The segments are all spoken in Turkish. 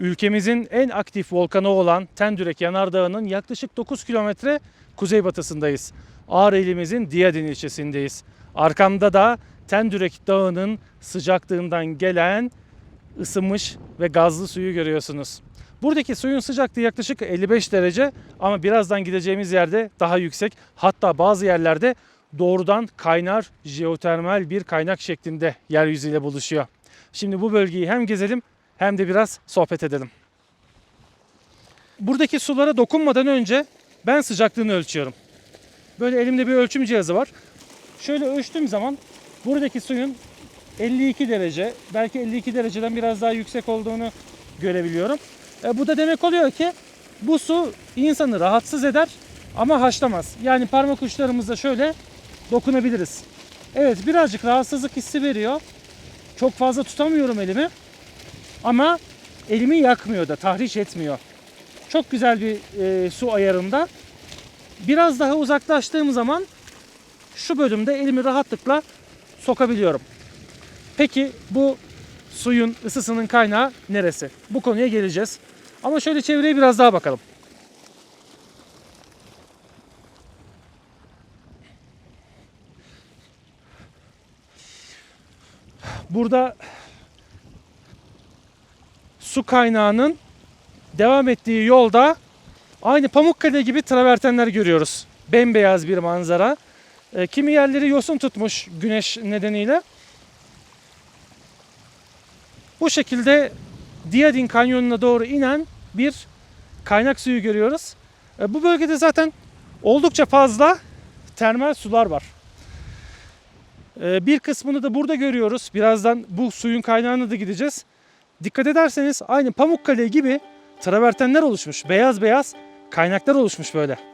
ülkemizin en aktif volkanı olan Tendürek Yanardağı'nın yaklaşık 9 kilometre kuzeybatısındayız. Ağrı ilimizin Diyadin ilçesindeyiz. Arkamda da Tendürek Dağı'nın sıcaklığından gelen ısınmış ve gazlı suyu görüyorsunuz. Buradaki suyun sıcaklığı yaklaşık 55 derece ama birazdan gideceğimiz yerde daha yüksek. Hatta bazı yerlerde doğrudan kaynar jeotermal bir kaynak şeklinde yeryüzüyle buluşuyor. Şimdi bu bölgeyi hem gezelim hem de biraz sohbet edelim. Buradaki sulara dokunmadan önce ben sıcaklığını ölçüyorum. Böyle elimde bir ölçüm cihazı var. Şöyle ölçtüğüm zaman buradaki suyun 52 derece, belki 52 dereceden biraz daha yüksek olduğunu görebiliyorum. E, bu da demek oluyor ki bu su insanı rahatsız eder ama haşlamaz. Yani parmak uçlarımızla şöyle dokunabiliriz. Evet birazcık rahatsızlık hissi veriyor. Çok fazla tutamıyorum elimi. Ama elimi yakmıyor da, tahriş etmiyor. Çok güzel bir e, su ayarında. Biraz daha uzaklaştığım zaman şu bölümde elimi rahatlıkla sokabiliyorum. Peki bu suyun ısısının kaynağı neresi? Bu konuya geleceğiz. Ama şöyle çevreye biraz daha bakalım. Burada su kaynağının devam ettiği yolda aynı Pamukkale gibi travertenler görüyoruz. Bembeyaz bir manzara. E, kimi yerleri yosun tutmuş güneş nedeniyle. Bu şekilde Diyadin Kanyonu'na doğru inen bir kaynak suyu görüyoruz. E, bu bölgede zaten oldukça fazla termal sular var. E, bir kısmını da burada görüyoruz. Birazdan bu suyun kaynağına da gideceğiz. Dikkat ederseniz aynı Pamukkale gibi travertenler oluşmuş. Beyaz beyaz kaynaklar oluşmuş böyle.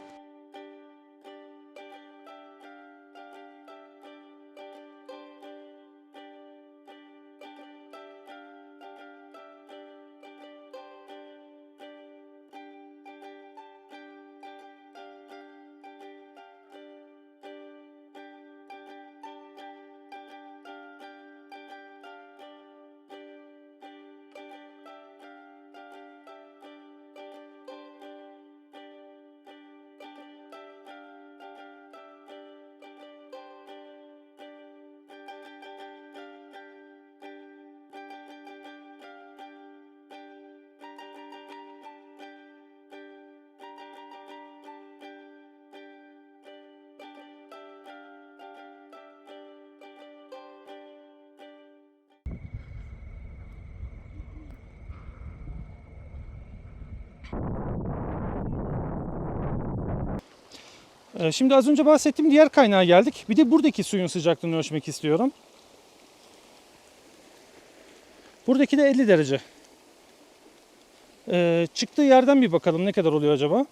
Şimdi az önce bahsettiğim diğer kaynağa geldik. Bir de buradaki suyun sıcaklığını ölçmek istiyorum. Buradaki de 50 derece. Ee, çıktığı yerden bir bakalım ne kadar oluyor acaba?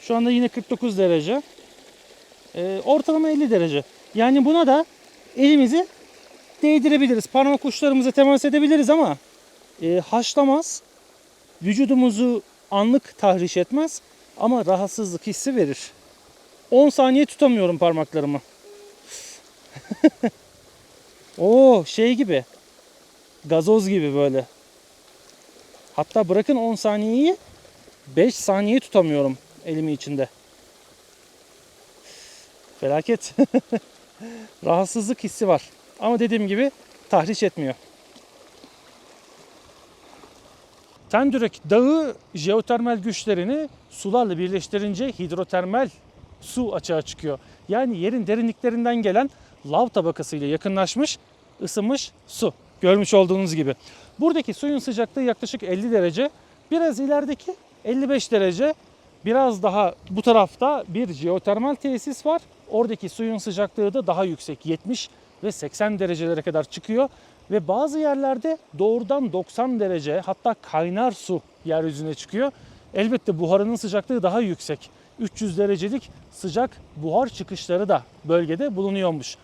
Şu anda yine 49 derece. Ee, ortalama 50 derece. Yani buna da elimizi değdirebiliriz. Parmak uçlarımıza temas edebiliriz ama e, haşlamaz. Vücudumuzu anlık tahriş etmez ama rahatsızlık hissi verir. 10 saniye tutamıyorum parmaklarımı. Oo şey gibi. Gazoz gibi böyle. Hatta bırakın 10 saniyeyi 5 saniye tutamıyorum elimi içinde. Felaket. Rahatsızlık hissi var. Ama dediğim gibi tahriş etmiyor. Tendürek Dağı jeotermal güçlerini sularla birleştirince hidrotermal su açığa çıkıyor. Yani yerin derinliklerinden gelen lav tabakası ile yakınlaşmış, ısınmış su. Görmüş olduğunuz gibi. Buradaki suyun sıcaklığı yaklaşık 50 derece. Biraz ilerideki 55 derece. Biraz daha bu tarafta bir jeotermal tesis var. Oradaki suyun sıcaklığı da daha yüksek. 70 ve 80 derecelere kadar çıkıyor ve bazı yerlerde doğrudan 90 derece hatta kaynar su yeryüzüne çıkıyor. Elbette buharının sıcaklığı daha yüksek. 300 derecelik sıcak buhar çıkışları da bölgede bulunuyormuş.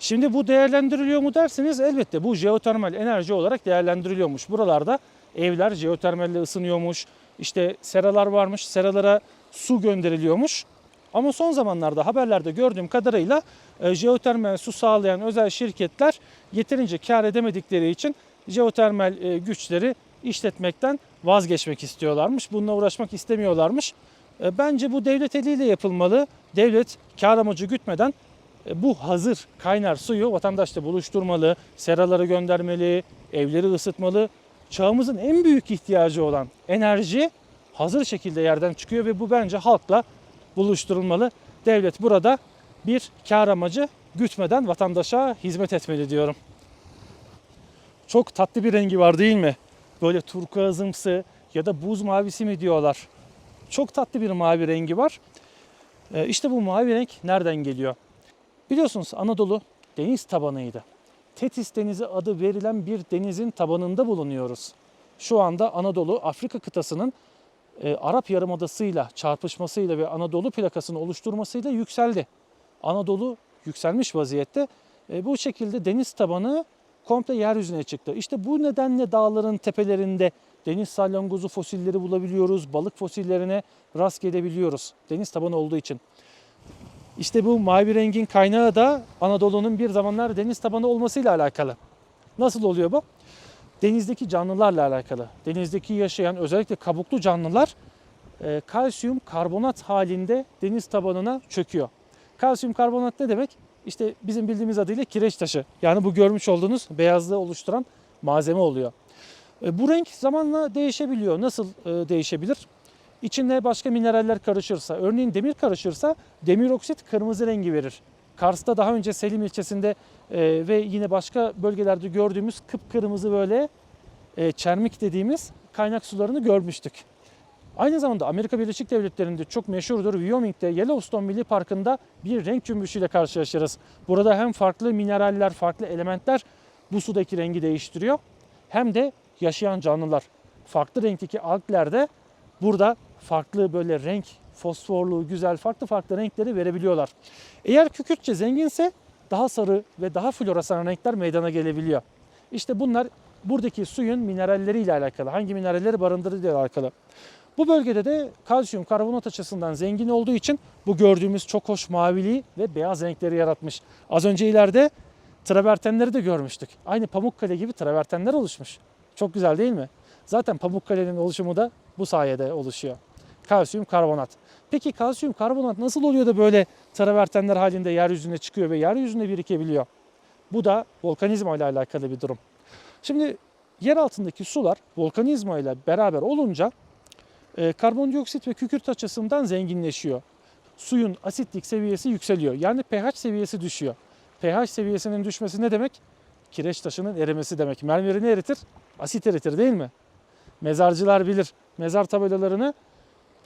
Şimdi bu değerlendiriliyor mu derseniz elbette bu jeotermal enerji olarak değerlendiriliyormuş. Buralarda evler jeotermalle ısınıyormuş. İşte seralar varmış. Seralara su gönderiliyormuş. Ama son zamanlarda haberlerde gördüğüm kadarıyla e, jeotermal su sağlayan özel şirketler yeterince kar edemedikleri için jeotermal e, güçleri işletmekten vazgeçmek istiyorlarmış. Bununla uğraşmak istemiyorlarmış. E, Bence bu devlet eliyle yapılmalı. Devlet kar amacı gütmeden e, bu hazır kaynar suyu vatandaşla buluşturmalı, seralara göndermeli, evleri ısıtmalı. Çağımızın en büyük ihtiyacı olan enerji hazır şekilde yerden çıkıyor ve bu bence halkla buluşturulmalı. Devlet burada bir kar amacı gütmeden vatandaşa hizmet etmeli diyorum. Çok tatlı bir rengi var değil mi? Böyle turkuazımsı ya da buz mavisi mi diyorlar. Çok tatlı bir mavi rengi var. Ee, İşte bu mavi renk nereden geliyor? Biliyorsunuz Anadolu deniz tabanıydı. Tetis Denizi adı verilen bir denizin tabanında bulunuyoruz. Şu anda Anadolu Afrika kıtasının e, Arap Yarımadası'yla çarpışmasıyla ve Anadolu plakasını oluşturmasıyla yükseldi. Anadolu yükselmiş vaziyette. E, bu şekilde deniz tabanı komple yeryüzüne çıktı. İşte bu nedenle dağların tepelerinde deniz salyangozu fosilleri bulabiliyoruz. Balık fosillerine rast gelebiliyoruz. Deniz tabanı olduğu için. İşte bu mavi rengin kaynağı da Anadolu'nun bir zamanlar deniz tabanı olmasıyla alakalı. Nasıl oluyor bu? Denizdeki canlılarla alakalı. Denizdeki yaşayan özellikle kabuklu canlılar e, kalsiyum karbonat halinde deniz tabanına çöküyor. Kalsiyum karbonat ne demek? İşte bizim bildiğimiz adıyla kireç taşı. Yani bu görmüş olduğunuz beyazlığı oluşturan malzeme oluyor. E, bu renk zamanla değişebiliyor. Nasıl e, değişebilir? İçinde başka mineraller karışırsa, örneğin demir karışırsa demir oksit kırmızı rengi verir. Kars'ta daha önce Selim ilçesinde e, ve yine başka bölgelerde gördüğümüz kıpkırmızı böyle e, çermik dediğimiz kaynak sularını görmüştük. Aynı zamanda Amerika Birleşik Devletleri'nde çok meşhurdur Wyoming'de Yellowstone Milli Parkı'nda bir renk cümbüşüyle karşılaşırız. Burada hem farklı mineraller, farklı elementler bu sudaki rengi değiştiriyor hem de yaşayan canlılar. Farklı renkteki algler de burada farklı böyle renk, fosforlu, güzel farklı farklı renkleri verebiliyorlar. Eğer kükürtçe zenginse daha sarı ve daha floresan renkler meydana gelebiliyor. İşte bunlar buradaki suyun mineralleriyle alakalı, hangi mineralleri barındırdığı ile alakalı. Bu bölgede de kalsiyum karbonat açısından zengin olduğu için bu gördüğümüz çok hoş maviliği ve beyaz renkleri yaratmış. Az önce ileride travertenleri de görmüştük. Aynı Pamukkale gibi travertenler oluşmuş. Çok güzel değil mi? Zaten Pamukkale'nin oluşumu da bu sayede oluşuyor. Kalsiyum karbonat. Peki kalsiyum karbonat nasıl oluyor da böyle travertenler halinde yeryüzüne çıkıyor ve yeryüzünde birikebiliyor? Bu da volkanizma ile alakalı bir durum. Şimdi yer altındaki sular volkanizma ile beraber olunca e, karbondioksit ve kükürt açısından zenginleşiyor. Suyun asitlik seviyesi yükseliyor. Yani pH seviyesi düşüyor. pH seviyesinin düşmesi ne demek? Kireç taşının erimesi demek. Mermeri ne eritir? Asit eritir değil mi? Mezarcılar bilir. Mezar tabelalarını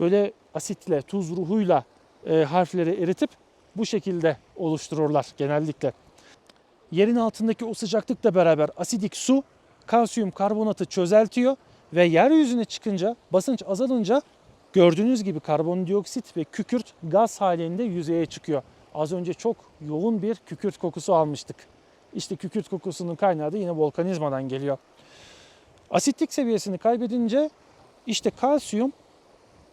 böyle asitle, tuz ruhuyla e, harfleri eritip bu şekilde oluştururlar genellikle. Yerin altındaki o sıcaklıkla beraber asidik su kalsiyum karbonatı çözeltiyor ve yeryüzüne çıkınca basınç azalınca gördüğünüz gibi karbondioksit ve kükürt gaz halinde yüzeye çıkıyor. Az önce çok yoğun bir kükürt kokusu almıştık. İşte kükürt kokusunun kaynağı da yine volkanizmadan geliyor. Asitlik seviyesini kaybedince işte kalsiyum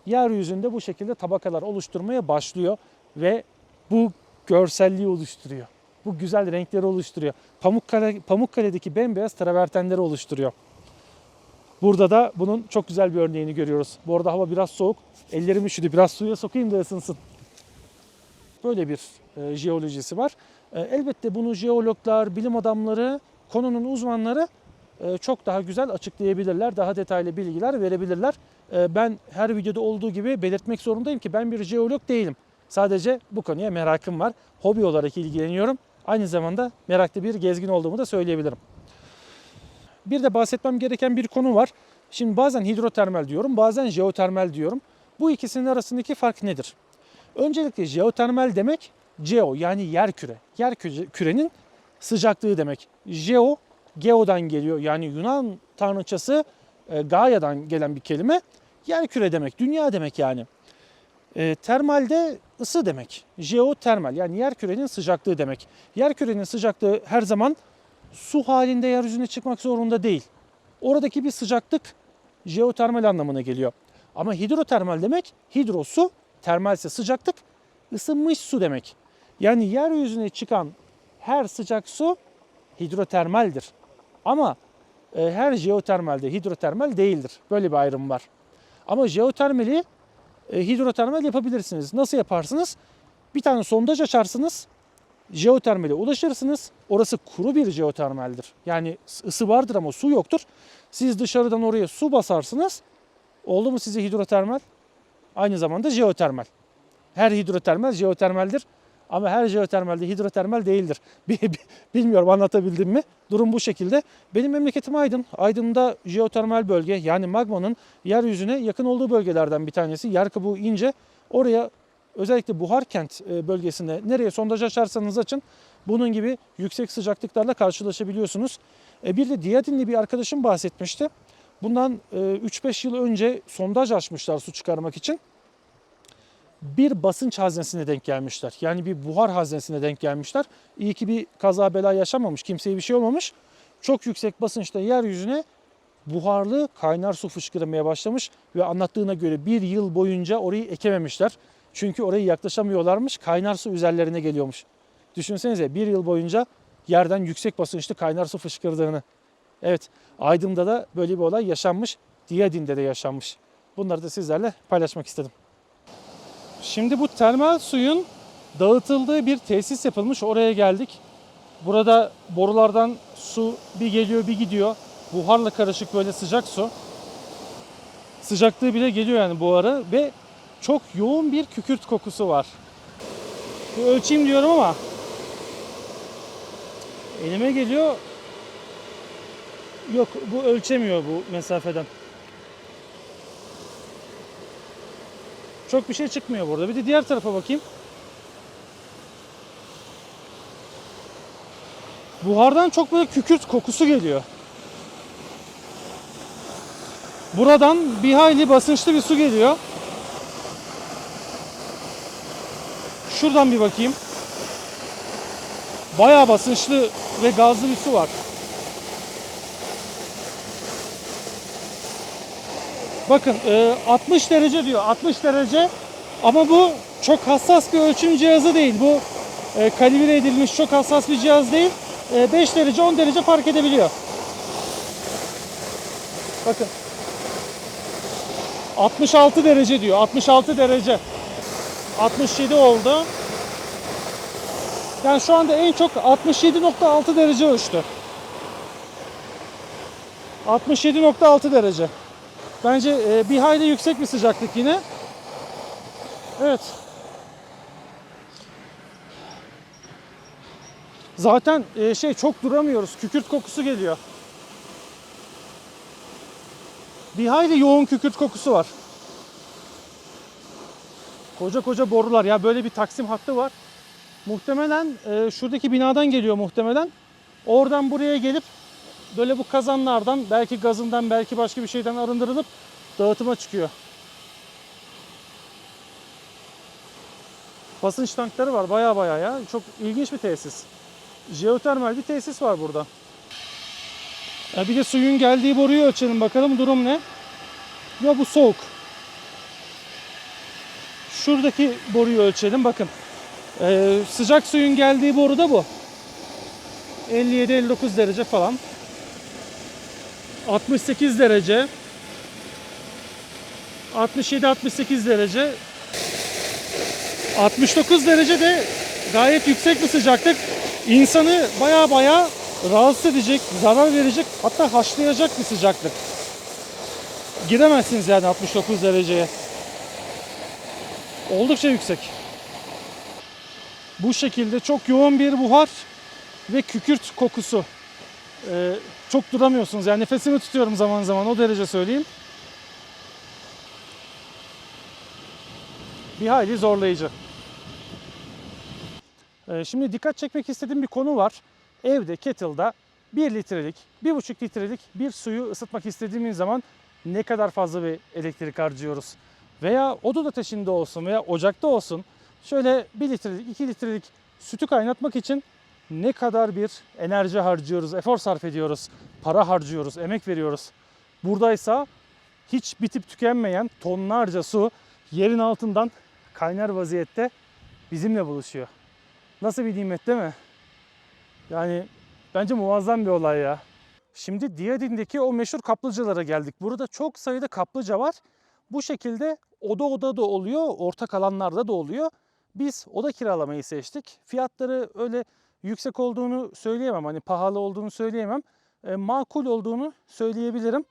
yeryüzünde bu şekilde tabakalar oluşturmaya başlıyor ve bu görselliği oluşturuyor. Bu güzel renkleri oluşturuyor. Pamukkale, Pamukkale'deki bembeyaz travertenleri oluşturuyor. Burada da bunun çok güzel bir örneğini görüyoruz. Bu arada hava biraz soğuk. Ellerim üşüdü. Biraz suya sokayım da ısınsın. Böyle bir e, jeolojisi var. E, elbette bunu jeologlar, bilim adamları, konunun uzmanları çok daha güzel açıklayabilirler. Daha detaylı bilgiler verebilirler. E, ben her videoda olduğu gibi belirtmek zorundayım ki ben bir jeolog değilim. Sadece bu konuya merakım var. Hobi olarak ilgileniyorum. Aynı zamanda meraklı bir gezgin olduğumu da söyleyebilirim. Bir de bahsetmem gereken bir konu var. Şimdi bazen hidrotermal diyorum, bazen jeotermal diyorum. Bu ikisinin arasındaki fark nedir? Öncelikle jeotermal demek geo yani yer küre. Yer küre- kürenin sıcaklığı demek. Geo, geodan geliyor. Yani Yunan tanrıçası e, Gaia'dan gelen bir kelime. Yer küre demek, dünya demek yani. E, termalde ısı demek. Jeotermal yani yer kürenin sıcaklığı demek. Yer kürenin sıcaklığı her zaman su halinde yeryüzüne çıkmak zorunda değil. Oradaki bir sıcaklık jeotermal anlamına geliyor. Ama hidrotermal demek hidro su, termal ise sıcaklık. ısınmış su demek. Yani yeryüzüne çıkan her sıcak su hidrotermaldir. Ama e, her jeotermalde hidrotermal değildir. Böyle bir ayrım var. Ama jeotermali e, hidrotermal yapabilirsiniz. Nasıl yaparsınız? Bir tane sondaj açarsınız. Jeotermale ulaşırsınız. Orası kuru bir jeotermaldir. Yani ısı vardır ama su yoktur. Siz dışarıdan oraya su basarsınız. Oldu mu size hidrotermal? Aynı zamanda jeotermal. Her hidrotermal jeotermaldir. Ama her jeotermal de hidrotermal değildir. Bi- bi- Bilmiyorum anlatabildim mi? Durum bu şekilde. Benim memleketim Aydın. Aydın'da jeotermal bölge yani magmanın yeryüzüne yakın olduğu bölgelerden bir tanesi. Yer kabuğu ince. Oraya özellikle buhar kent e, bölgesinde nereye sondaj açarsanız açın bunun gibi yüksek sıcaklıklarla karşılaşabiliyorsunuz. E, Bir de Diyadinli bir arkadaşım bahsetmişti. Bundan e, 3-5 yıl önce sondaj açmışlar su çıkarmak için bir basınç haznesine denk gelmişler. Yani bir buhar haznesine denk gelmişler. İyi ki bir kaza bela yaşamamış, kimseye bir şey olmamış. Çok yüksek basınçta yeryüzüne buharlı kaynar su fışkırmaya başlamış ve anlattığına göre bir yıl boyunca orayı ekememişler. Çünkü oraya yaklaşamıyorlarmış, kaynar su üzerlerine geliyormuş. Düşünsenize bir yıl boyunca yerden yüksek basınçlı kaynar su fışkırdığını. Evet, Aydın'da da böyle bir olay yaşanmış, Diyadin'de de yaşanmış. Bunları da sizlerle paylaşmak istedim. Şimdi bu termal suyun dağıtıldığı bir tesis yapılmış. Oraya geldik. Burada borulardan su bir geliyor bir gidiyor. Buharla karışık böyle sıcak su. Sıcaklığı bile geliyor yani buharı ve çok yoğun bir kükürt kokusu var. Bir ölçeyim diyorum ama elime geliyor. Yok bu ölçemiyor bu mesafeden. Çok bir şey çıkmıyor burada. Bir de diğer tarafa bakayım. Buhardan çok böyle kükürt kokusu geliyor. Buradan bir hayli basınçlı bir su geliyor. Şuradan bir bakayım. Bayağı basınçlı ve gazlı bir su var. Bakın e, 60 derece diyor. 60 derece. Ama bu çok hassas bir ölçüm cihazı değil. Bu e, kalibre edilmiş çok hassas bir cihaz değil. E, 5 derece 10 derece fark edebiliyor. Bakın. 66 derece diyor. 66 derece. 67 oldu. Yani şu anda en çok 67.6 derece ölçtü. 67.6 derece. Bence e, bir hayli yüksek bir sıcaklık yine. Evet. Zaten e, şey çok duramıyoruz. Kükürt kokusu geliyor. Bir hayli yoğun kükürt kokusu var. Koca koca borular ya böyle bir taksim hattı var. Muhtemelen e, şuradaki binadan geliyor muhtemelen. Oradan buraya gelip böyle bu kazanlardan belki gazından belki başka bir şeyden arındırılıp dağıtıma çıkıyor. Basınç tankları var baya baya ya. Çok ilginç bir tesis. Jeotermal bir tesis var burada. Ya bir de suyun geldiği boruyu ölçelim bakalım durum ne? Ya bu soğuk. Şuradaki boruyu ölçelim bakın. Ee, sıcak suyun geldiği boru da bu. 57-59 derece falan. 68 derece 67-68 derece 69 derece de gayet yüksek bir sıcaklık. İnsanı baya baya rahatsız edecek, zarar verecek hatta haşlayacak bir sıcaklık. Giremezsiniz yani 69 dereceye. Oldukça yüksek. Bu şekilde çok yoğun bir buhar ve kükürt kokusu. Çok duramıyorsunuz. Yani nefesimi tutuyorum zaman zaman o derece söyleyeyim. Bir hayli zorlayıcı. Ee, şimdi dikkat çekmek istediğim bir konu var. Evde kettle'da 1 litrelik, 1,5 litrelik bir suyu ısıtmak istediğimiz zaman ne kadar fazla bir elektrik harcıyoruz. Veya odun ateşinde olsun veya ocakta olsun şöyle 1 litrelik, 2 litrelik sütü kaynatmak için ne kadar bir enerji harcıyoruz, efor sarf ediyoruz, para harcıyoruz, emek veriyoruz. Buradaysa hiç bitip tükenmeyen tonlarca su yerin altından kaynar vaziyette bizimle buluşuyor. Nasıl bir nimet değil mi? Yani bence muazzam bir olay ya. Şimdi Diyadin'deki o meşhur kaplıcalara geldik. Burada çok sayıda kaplıca var. Bu şekilde oda oda da oluyor, ortak alanlarda da oluyor. Biz oda kiralamayı seçtik. Fiyatları öyle yüksek olduğunu söyleyemem. Hani pahalı olduğunu söyleyemem. E, makul olduğunu söyleyebilirim.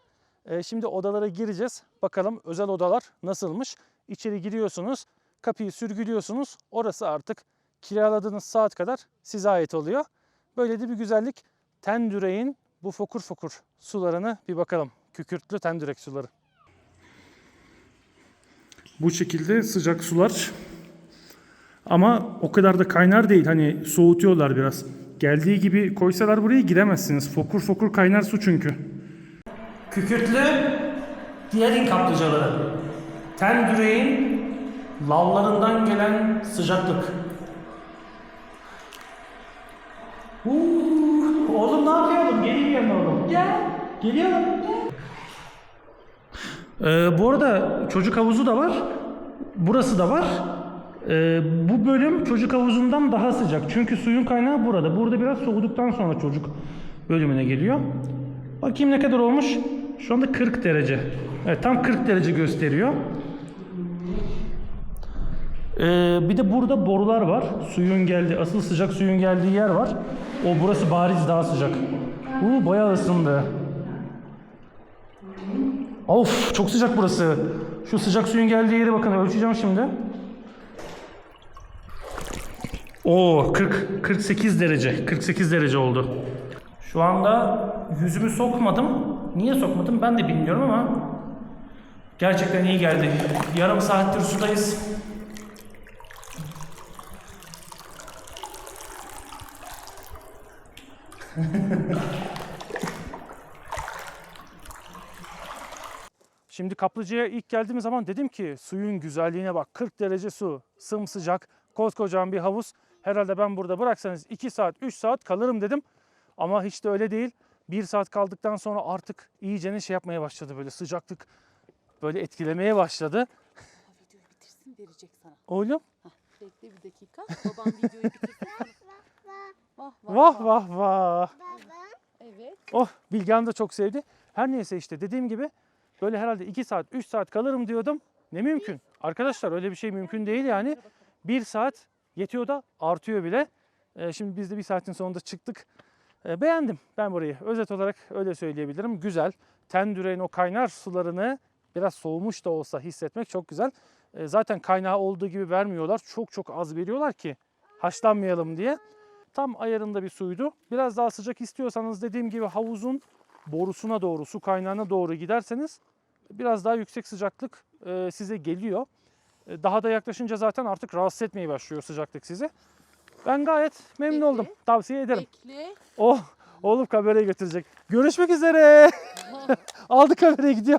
E, şimdi odalara gireceğiz. Bakalım özel odalar nasılmış. İçeri giriyorsunuz, kapıyı sürgülüyorsunuz. Orası artık kiraladığınız saat kadar size ait oluyor. Böyle de bir güzellik. Tendüreğin bu fokur fokur sularını bir bakalım. Kükürtlü tendürek suları. Bu şekilde sıcak sular. Ama o kadar da kaynar değil. Hani soğutuyorlar biraz. Geldiği gibi koysalar buraya giremezsiniz. Fokur fokur kaynar su çünkü. Kükürtlü diğerin kaplıcaları. Tendüreğin lavlarından gelen sıcaklık. Uuu, oğlum ne yapıyordun? Yanına oğlum. Gel. Geliyorum. Ee, bu arada çocuk havuzu da var. Burası da var. Ee, bu bölüm çocuk havuzundan daha sıcak. Çünkü suyun kaynağı burada. Burada biraz soğuduktan sonra çocuk bölümüne geliyor. Bakayım ne kadar olmuş. Şu anda 40 derece. Evet tam 40 derece gösteriyor. Ee, bir de burada borular var. Suyun geldiği, asıl sıcak suyun geldiği yer var. O burası bariz daha sıcak. Uuu bayağı ısındı. Of çok sıcak burası. Şu sıcak suyun geldiği yere bakın ölçeceğim şimdi. Oo 40 48 derece. 48 derece oldu. Şu anda yüzümü sokmadım. Niye sokmadım ben de bilmiyorum ama gerçekten iyi geldi. Yarım saattir sudayız. Şimdi kaplıcaya ilk geldiğim zaman dedim ki suyun güzelliğine bak 40 derece su sımsıcak koskocaman bir havuz herhalde ben burada bıraksanız 2 saat 3 saat kalırım dedim ama hiç de öyle değil 1 saat kaldıktan sonra artık iyicene şey yapmaya başladı böyle sıcaklık böyle etkilemeye başladı. Videoyu bitirsin verecek sana. Oğlum Hah, bekle bir dakika. Babam videoyu bitirsin sana. Vah vah. vah vah vah. Evet. Oh Bilgehan da çok sevdi. Her neyse işte dediğim gibi böyle herhalde 2 saat 3 saat kalırım diyordum. Ne mümkün. Arkadaşlar öyle bir şey mümkün değil yani. 1 saat yetiyor da artıyor bile. Ee, şimdi biz de bir saatin sonunda çıktık. Ee, beğendim ben burayı. Özet olarak öyle söyleyebilirim. Güzel. Tendüreğin o kaynar sularını biraz soğumuş da olsa hissetmek çok güzel. Ee, zaten kaynağı olduğu gibi vermiyorlar. Çok çok az veriyorlar ki haşlanmayalım diye. Tam ayarında bir suydu. Biraz daha sıcak istiyorsanız dediğim gibi havuzun borusuna doğru, su kaynağına doğru giderseniz biraz daha yüksek sıcaklık e, size geliyor. E, Daha da yaklaşınca zaten artık rahatsız etmeye başlıyor sıcaklık sizi. Ben gayet memnun Peki. oldum. Tavsiye ederim. Bekle. Oh, oğlum kamerayı götürecek. Görüşmek üzere. Aldı kamerayı gidiyor.